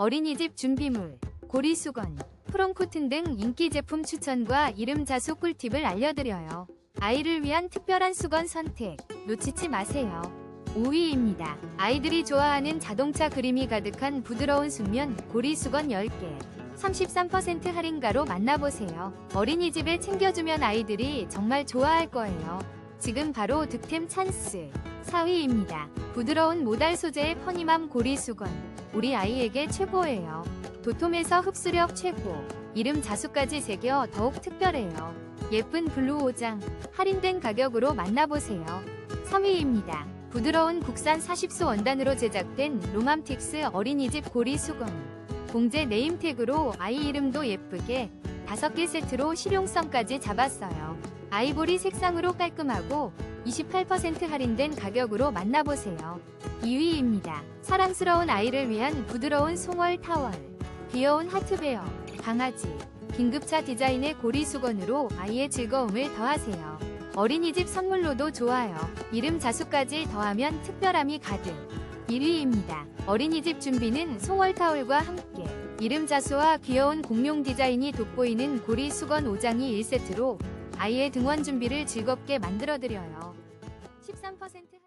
어린이집 준비물, 고리수건, 프롬코튼 등 인기 제품 추천과 이름 자수 꿀팁을 알려드려요. 아이를 위한 특별한 수건 선택, 놓치지 마세요. 5위입니다. 아이들이 좋아하는 자동차 그림이 가득한 부드러운 순면 고리수건 10개. 33% 할인가로 만나보세요. 어린이집에 챙겨주면 아이들이 정말 좋아할 거예요. 지금 바로 득템 찬스. 4위입니다. 부드러운 모달 소재의 퍼니맘 고리 수건. 우리 아이에게 최고예요. 도톰해서 흡수력 최고. 이름 자수까지 새겨 더욱 특별해요. 예쁜 블루 오장. 할인된 가격으로 만나보세요. 3위입니다. 부드러운 국산 40소 원단으로 제작된 로맘틱스 어린이집 고리 수건. 봉제 네임택으로 아이 이름도 예쁘게 5개 세트로 실용성까지 잡았어요. 아이보리 색상으로 깔끔하고 28% 할인된 가격으로 만나보세요. 2위입니다. 사랑스러운 아이를 위한 부드러운 송월 타월. 귀여운 하트베어, 강아지, 긴급차 디자인의 고리 수건으로 아이의 즐거움을 더하세요. 어린이집 선물로도 좋아요. 이름 자수까지 더하면 특별함이 가득. 1위입니다. 어린이집 준비는 송월 타올과 함께 이름 자수와 귀여운 공룡 디자인이 돋보이는 고리 수건 5장이 1세트로 아이의 등원 준비를 즐겁게 만들어드려요. 13%